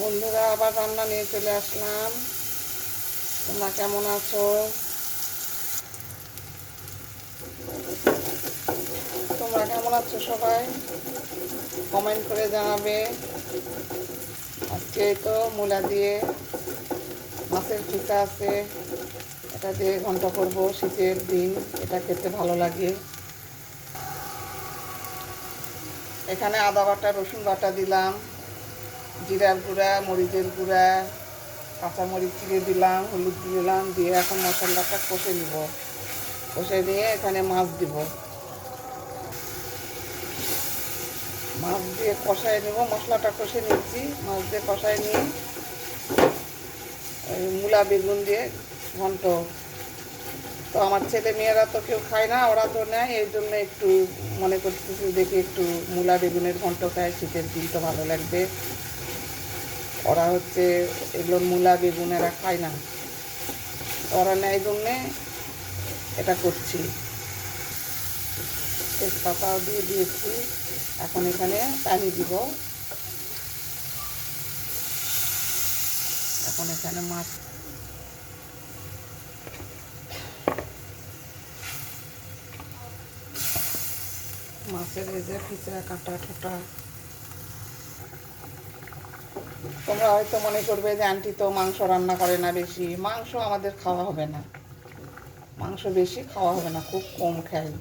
বন্ধুরা, আবার রান্না নিয়ে চলে আসলাম। তোমরা কেমন আছো? তোমরা কেমন আছো সবাই? কমেন্ট করে জানাবে। আজকে তো মূলা দিয়ে মাছের টিকা আছে। এটা দিয়ে ঘণ্টা করব শীতের দিন, এটা খেতে ভালো লাগে। এখানে আদা বাটা, রসুন বাটা দিলাম। জিরার গুঁড়া মরিচের গুঁড়া, কাঁচামরিচ চিড়ে দিলাম, হলুদ দিলাম, দিয়ে এখন মশলাটা কষে নিব। কষে নিয়ে এখানে মাছ দিব। মাছ দিয়ে কষায় নিব, মশলাটা কষে নিচ্ছি। মাছ দিয়ে কষায় নিয়ে মূলা, বেগুন দিয়ে ঘন্ট। তো আমার ছেলে মেয়েরা তো কেউ খায় না, ওরা তো নেয়, এই জন্য একটু মনে করতেছি দেখি একটু মূলা, বেগুনের ঘন্ট খায়, শীতের দিন তো ভালো লাগবে। ওরা হচ্ছে এগুলো মূলা বেগুন এরা খায় না। ওরা নেয় জন্যে এটা করছি। তেজপাতাও দিয়ে দিয়েছি। এখন এখানে পানি দিব। এখন এখানে মাছ মাছের এই যে পিঁচড়া কাটা ঠোঁটা তোমরা হয়তো মনে করবে যে আন্টি তো মাংস রান্না করে না বেশি। মাংস আমাদের খাওয়া হবে না। মাংস বেশি খাওয়া হবে না, খুব কম খাই।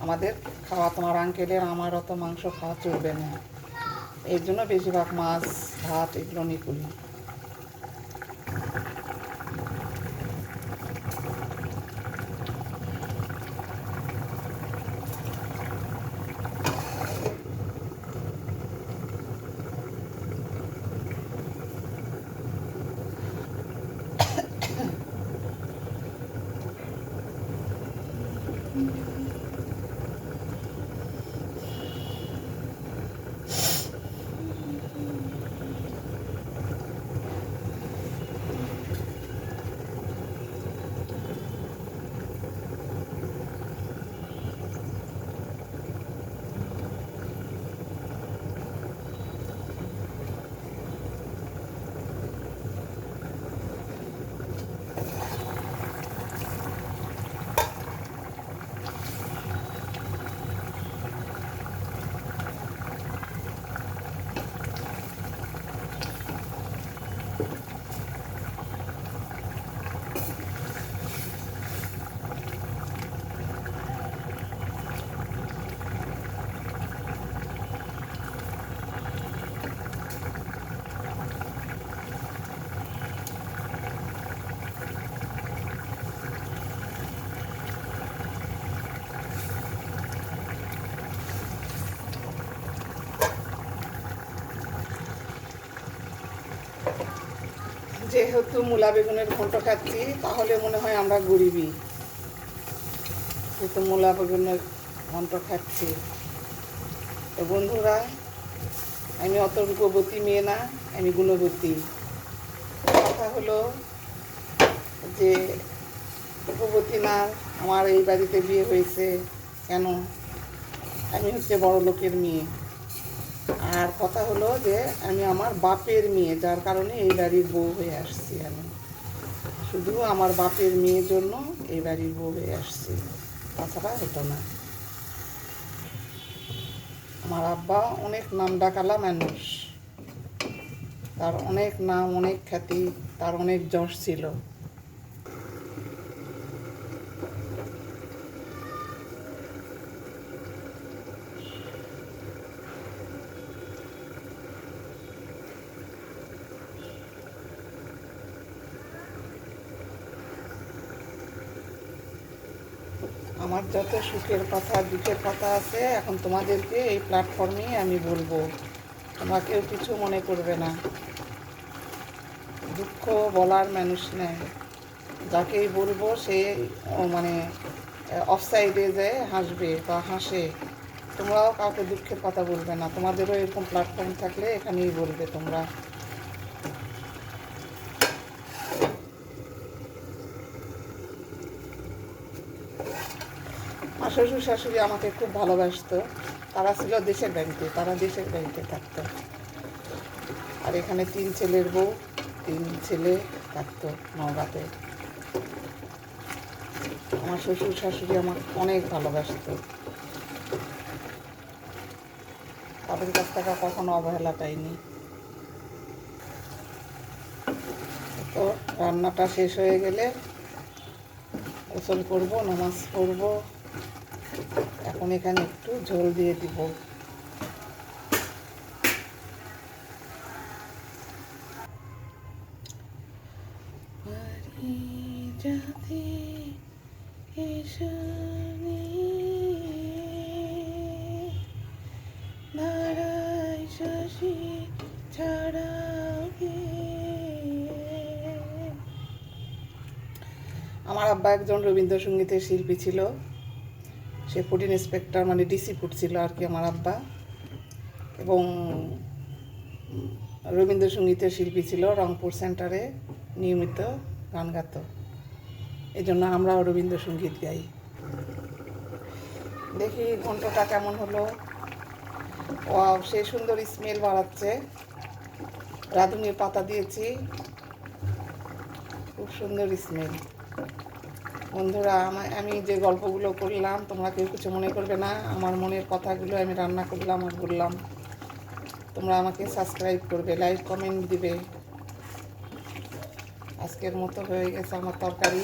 আমাদের খাওয়া, তোমার আঙ্কেলের আমার অত মাংস খাওয়া চলবে না। এর জন্য বেশিরভাগ মাছ, ভাত এগুলো নিয়ে করি। যেহেতু মূলা বেগুনের ঘন্ট খাচ্ছি, তাহলে মনে হয় আমরা গরিবই। যেহেতু মূলা বেগুনের ঘন্ট খাচ্ছি। তো বন্ধুরা, আমি অত রূপবতী মেয়ে না, আমি গুণবতী। কথা হলো যে রূপবতী না, আমার এই বাড়িতে বিয়ে হয়েছে কেন? আমি হচ্ছে বড় লোকের মেয়ে। আর কথা হলো যে আমি আমার বাপের মেয়ে, যার কারণে এই বাড়ির বউ হয়ে আসছি আমি। শুধু আমার বাপের মেয়ের জন্য এই বাড়ির বউ হয়ে আসছি। তাছাড়া হতো না। আমার আব্বা অনেক নাম ডাকালা মানুষ। তার অনেক নাম, অনেক খ্যাতি, তার অনেক যশ ছিল। আমার যত সুখের কথা, দুঃখের কথা আছে, এখন তোমাদেরকে এই প্ল্যাটফর্মেই আমি বলব। তোমরা কেউ কিছু মনে করবে না। দুঃখ বলার মানুষ নেই। যাকেই বলব, সে মানে অফসাইডে যায় হাসবে বা হাসে, তোমরাও কাউকে দুঃখের কথা বলবে না। তোমাদেরও এরকম প্ল্যাটফর্ম থাকলে এখানেই বলবে তোমরা। শ্বশুর শাশুড়ি আমাকে খুব ভালোবাসতো। তারা ছিল দেশের বাড়িতে তারা দেশের বাড়িতে থাকতো। আর এখানে তিন ছেলের বউ, তিন ছেলে থাকতো নওগাঁতে। আমার শ্বশুর শাশুড়ি আমার অনেক ভালোবাসতো। তাদের কাছ থেকে কখনো অবহেলা পাইনি। তো রান্নাটা শেষ হয়ে গেলে গোসল করব, নামাজ পড়ব। এখন এখানে একটু ঝোল দিয়ে দিব। ছাড়াবে আমার আব্বা একজন রবীন্দ্রসঙ্গীতের শিল্পী ছিল। সে ফুড ইন্সপেক্টর মানে ডিসি ফুড ছিল আর কি আমার আব্বা। এবং রবীন্দ্রসঙ্গীতের শিল্পী ছিল, রংপুর সেন্টারে নিয়মিত গান গাত। এই জন্য আমরাও রবীন্দ্রসঙ্গীত গাই। দেখি ঘন্টটা কেমন হলো। ও সে সুন্দর স্মেল বাড়াচ্ছে। রাঁধুনির পাতা দিয়েছি। খুব সুন্দর স্মেল বন্ধুরা আমি যে গল্পগুলো করলাম, তোমরা কেউ কিছু মনে করবে না। আমার মনের কথাগুলো আমি রান্না করলাম আর বললাম, তোমরা আমাকে সাবস্ক্রাইব করবে লাইক কমেন্ট দিবে। আজকের মতো হয়ে গেছে আমার তরকারি।